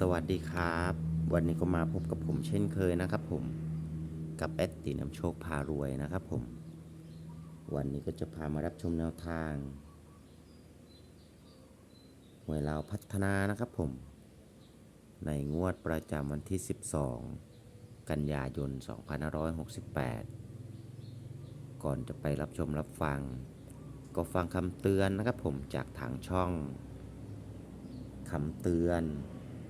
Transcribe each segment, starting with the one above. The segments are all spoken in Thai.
สวัสดีครับ วันนี้ก็มาพบกับผมเช่นเคยนะครับผมกับแอดตินำโชคพารวยนะครับผม วันนี้ก็จะพามารับชมแนวทางหวยลาวพัฒนานะครับผม ในงวดประจำวันที่ 12 กันยายน 2568 ก่อนจะไปรับชมรับฟัง ก็ฟังคำเตือนนะครับผมจากทางช่องคำเตือน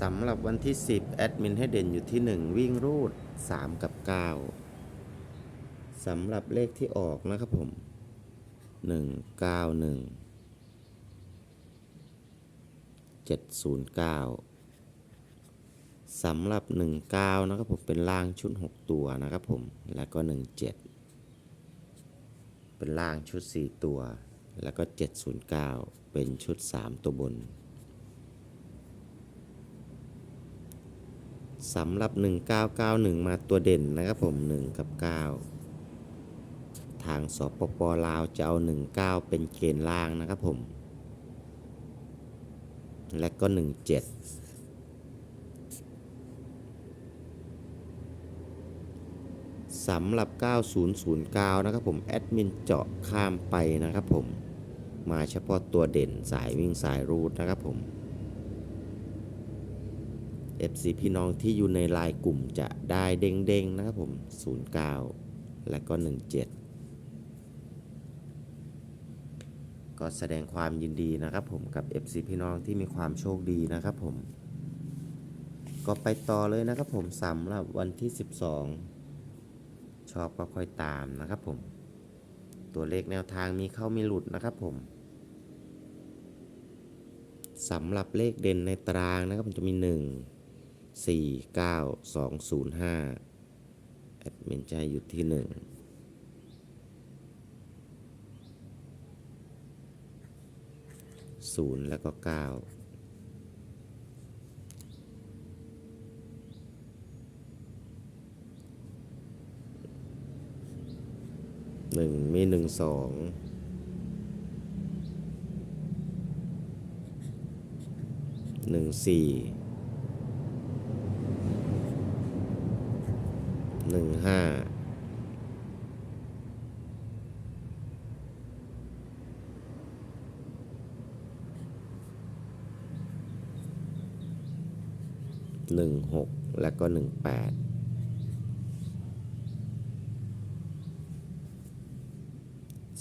สำหรับวันที่ 10 แอดมินให้เด่นอยู่ที่ 1 วิ่งรูด 3 กับ 9 สำหรับเลขที่ออกนะครับผม 1 9 1 709 สำหรับ 19 นะครับผมเป็นล่างชุด 6 ตัวนะครับผม แล้วก็ 17 เป็นล่างชุด 4 ตัว แล้วก็ 709 เป็นชุด 3 ตัวบน สำหรับ 1991 มาตัวเด่นนะครับผม 1 กับ 9 ทางสปปลาวจะเอา 19 เป็นเกณฑ์ล่างนะครับผม และก็ 17สำหรับ 9009 นะครับผม แอดมินเจาะข้ามไปนะครับผม มาเฉพาะตัวเด่นสายวิ่งสายรูดนะครับผม FC พี่น้องที่อยู่ในไลน์กลุ่มจะได้เด้งๆนะครับผม 09 และก็ 17 ก็แสดงความยินดีนะครับผมกับ FC พี่น้องที่มีความโชคดีนะครับผม ก็ไปต่อเลยนะครับผมสำหรับวันที่ 12 ชอบก็ค่อยตามนะครับผม ตัวเลขแนวทางมีเข้ามีหลุดนะครับผมสำหรับเลขเด่นในตารางนะครับมันจะมี 1 4 9 2 0 5 แอดมินจะให้อยู่ที่1 0แล้วก็9หนึ่งมีหนึ่งสองหนึ่งสี่ หนึ่งห้าหนึ่งหกแล้วก็หนึ่งแปด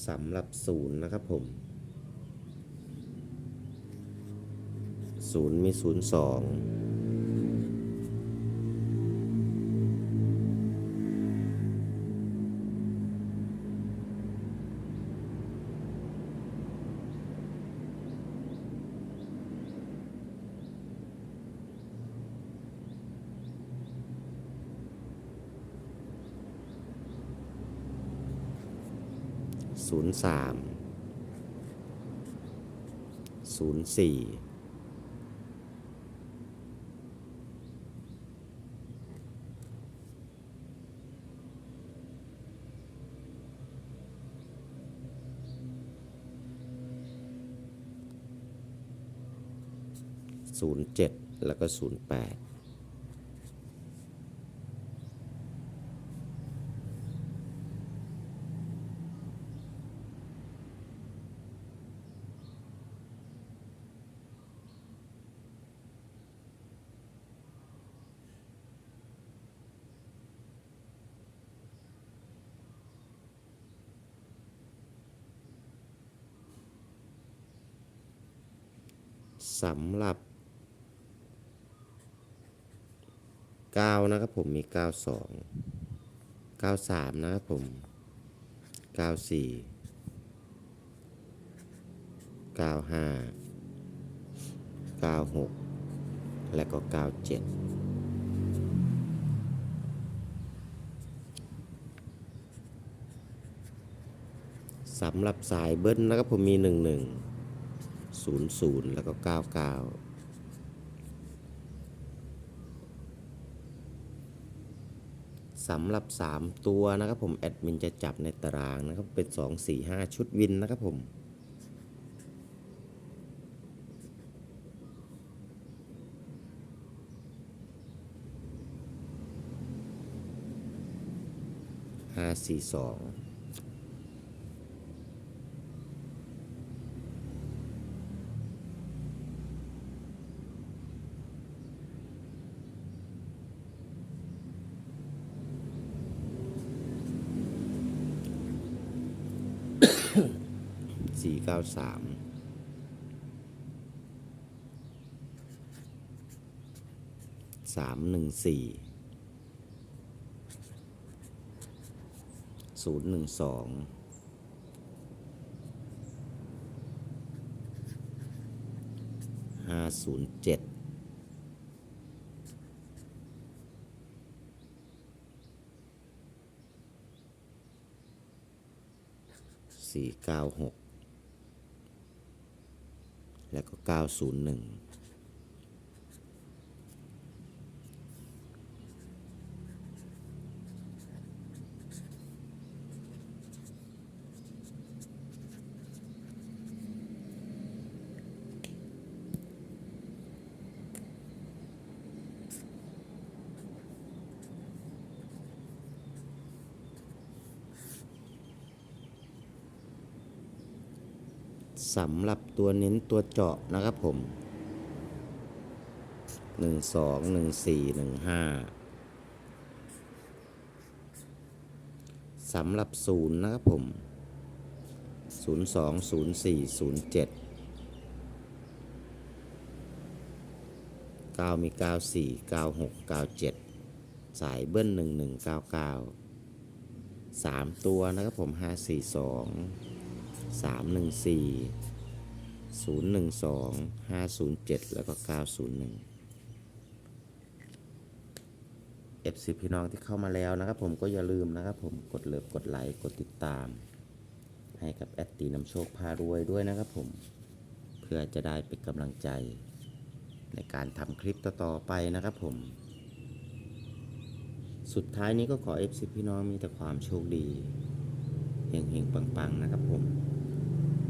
สำหรับศูนย์นะครับผมศูนย์มีศูนย์สอง ศูนย์สามศูนย์สี่07 แล้วก็ 08 สำหรับกาวนะครับผมมีกาวสองกาวสามนะครับผมกาวสี่กาวห้ากาวหกและก็กาวเจ็ดสำหรับสายเบิ้ลนะครับผมมีหนึ่งหนึ่ง 00 แล้วก็ 99สำหรับ 3 ตัวนะครับผม แอดมินจะจับในตารางนะครับ เป็น 2 4 5 ชุดวินนะครับผม ห้าสี่สอง สี่เก้าสามสามหนึ่งสี่ศูนย์หนึ่งสองห้าศูนย์เจ็ดสี่เก้าหก และก็ 901 สำหรับตัวเน้นตัวเจาะนะครับผมหนึ่งสองหนึ่งสี่หนึ่งห้าสำหรับศูนย์นะครับผมศูนย์สองศูนย์สี่ศูนย์เจ็ดเก้ามีเก้าสี่เก้าหกเก้าเจ็ดสายเบิ้ลหนึ่งหนึ่งเก้าเก้าสามตัวนะครับผมห้าสี่สองสามหนึ่งสี่ศูนย์หนึ่งสองห้าศูนย์เจ็ดแล้วก็เก้าศูนย์หนึ่งเอฟซีพี่น้องที่เข้ามาแล้วนะครับผมก็อย่าลืมนะครับผมกดเลิฟกดไลค์กดติดตาม ให้กับแอดตีน้ำโชคพารวยด้วยนะครับผมเพื่อจะได้เป็นกำลังใจ ในการทำคลิปต่อๆไปนะครับผม สุดท้ายนี้ก็ขอเอฟซีพี่น้องมีแต่ความโชคดีเฮงๆปังๆนะครับผม